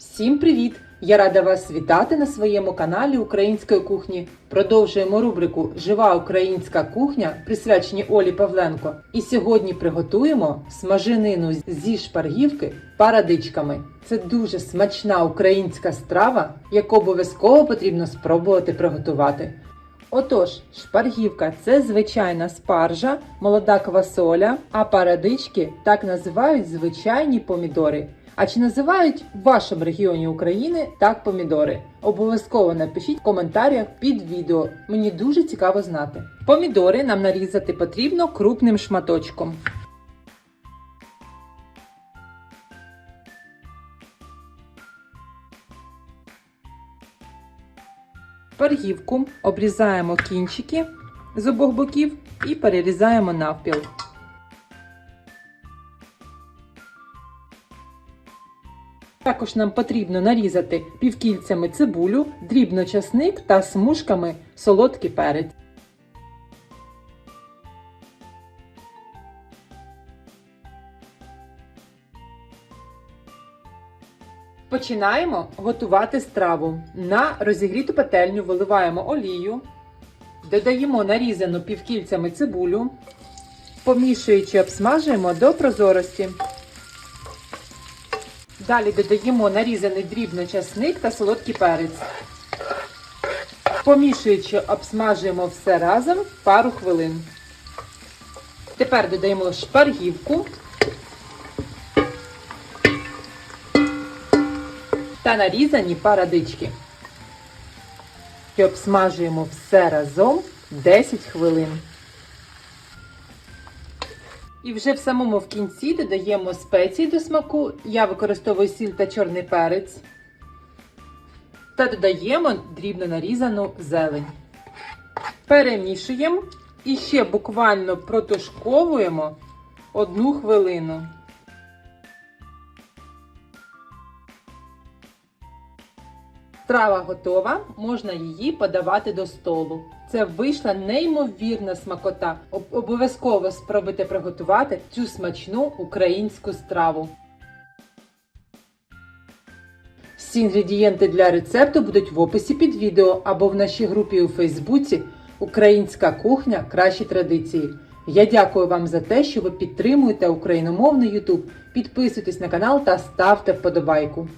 Всім привіт! Я рада вас вітати на своєму каналі Української кухні. Продовжуємо рубрику Жива українська кухня, присвячені Олі Павленко. І сьогодні приготуємо смаженину зі шпаргівки парадичками. Це дуже смачна українська страва, яку обов'язково потрібно спробувати приготувати. Отож, шпаргівка це звичайна спаржа, молода квасоля, а парадички так називають звичайні помідори. А чи називають в вашому регіоні України так помідори? Обов'язково напишіть в коментарях під відео. Мені дуже цікаво знати. Помідори нам нарізати потрібно крупним шматочком. Пергівку обрізаємо кінчики з обох боків і перерізаємо навпіл. Також нам потрібно нарізати півкільцями цибулю, дрібно часник та смужками солодкий перець. Починаємо готувати страву. На розігріту пательню виливаємо олію, додаємо нарізану півкільцями цибулю, помішуючи, обсмажуємо до прозорості. Далі додаємо нарізаний дрібно часник та солодкий перець. Помішуючи, обсмажуємо все разом пару хвилин. Тепер додаємо шпаргівку та нарізані парадички. І обсмажуємо все разом 10 хвилин. І вже в самому в кінці додаємо спеції до смаку. Я використовую сіль та чорний перець. Та додаємо дрібно нарізану зелень. Перемішуємо і ще буквально протушковуємо одну хвилину. Страва готова, можна її подавати до столу. Це вийшла неймовірна смакота. Об- Обов'язково спробуйте приготувати цю смачну українську страву. Всі інгредієнти для рецепту будуть в описі під відео або в нашій групі у Фейсбуці Українська кухня кращі традиції. Я дякую вам за те, що ви підтримуєте україномовний YouTube. Підписуйтесь на канал та ставте вподобайку.